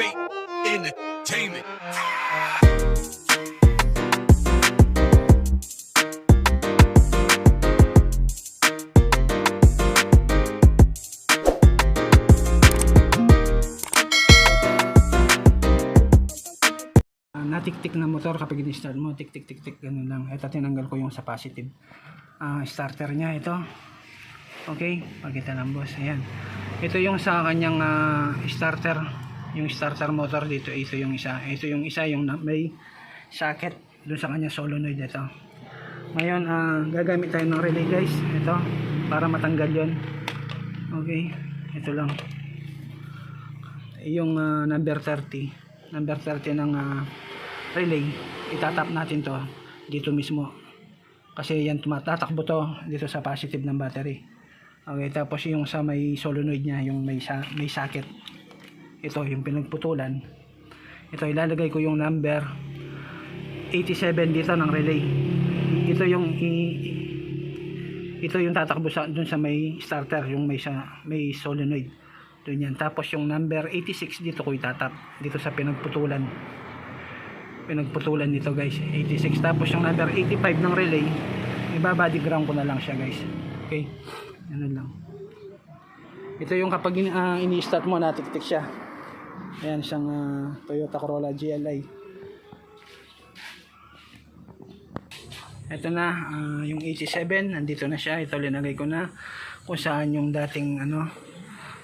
bait entertainment. Ah, natiktik na motor kapag in-start mo, tik tik tik tik ganun lang. Ito tinanggal ko yung sa positive. Ah, starter niya ito. Okay, pakita lang boss. Ayan. Ito yung sa kanyang ah, starter, yung starter motor dito. Ito yung isa. Ito yung isa yung may socket doon sa kanya solenoid ito. Ngayon, ah, gagamit tayo ng relay guys. Ito para matanggal 'yon. Okay, ito lang yung ah, number 30 number 30 ng ah, relay itatap natin to dito mismo kasi yan tumatatakbo to dito sa positive ng battery okay tapos yung sa may solenoid niya yung may, sa, may socket ito yung pinagputulan. Ito ilalagay ko yung number 87 dito ng relay. Ito yung i- ito yung tatakbo sa dun sa may starter yung may sa may solenoid. Doon yan. Tapos yung number 86 dito ko itatap dito sa pinagputulan. Pinagputulan nito guys 86 tapos yung number 85 ng relay ibabody ground ko na lang siya guys. Okay? Ano lang. Ito yung kapag ah, ini-start mo natiktik siya ayan siyang ah, Toyota Corolla GLI ito na ah, yung 87 nandito na siya. Ito linagay ko na kung saan yung dating ano.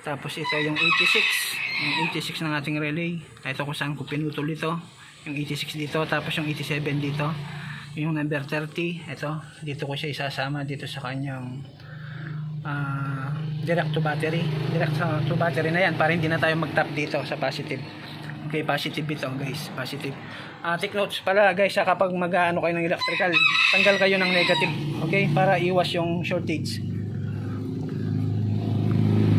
Tapos ito yung 86 yung 86 ng ating relay. Ito kung saan ko pinutol ito. Yung 86 dito tapos yung 87 dito. Yung number 30 ito. Dito ko siya isasama dito sa kanyang ah, direct to battery. Direct sa to battery na yan para hindi na tayo mag tap dito sa positive. Okay positive ito guys. Positive. Ah take notes pala guys ah, kapag mag ano kayo ng electrical tanggal kayo ng negative okay para iwas yung shortage.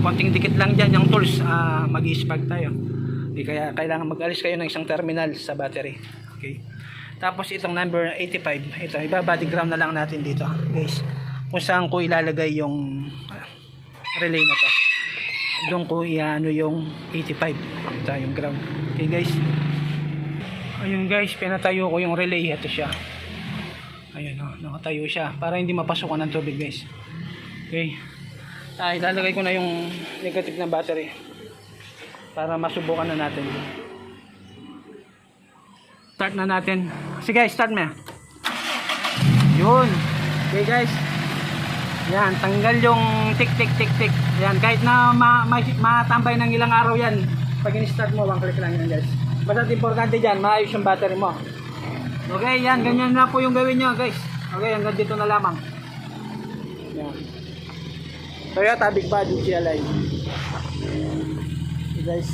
Konting dikit lang dyan yung tools ah, mag-spag tayo. Di kaya kailangan mag-alis kayo ng isang terminal sa battery okay. Tapos itong number 85 ito ibabody ground na lang natin dito guys kung saan ko ilalagay yung relay na to. Doon ko iano yung 85 ito yung ground. Okay guys? Ayun guys pinatayo ko yung relay. Ito siya. Ayun oh, nakatayo siya para hindi mapasukan ng tubig guys. Okay? Ah, ilalagay ko na yung negative na battery para masubukan na natin. Start na natin. Sige start mo. Yun. Okay guys yan tanggal yung tik tik tik tik. Yan kahit na ma, ma, matambay ng ilang araw yan pag in-start mo one click lang yan guys. Basta importante dyan maayos yung battery mo. Okay yan ganyan na po yung gawin nyo guys. Okay hanggang dito na lamang. Yan. Toyota Big Body GLI guys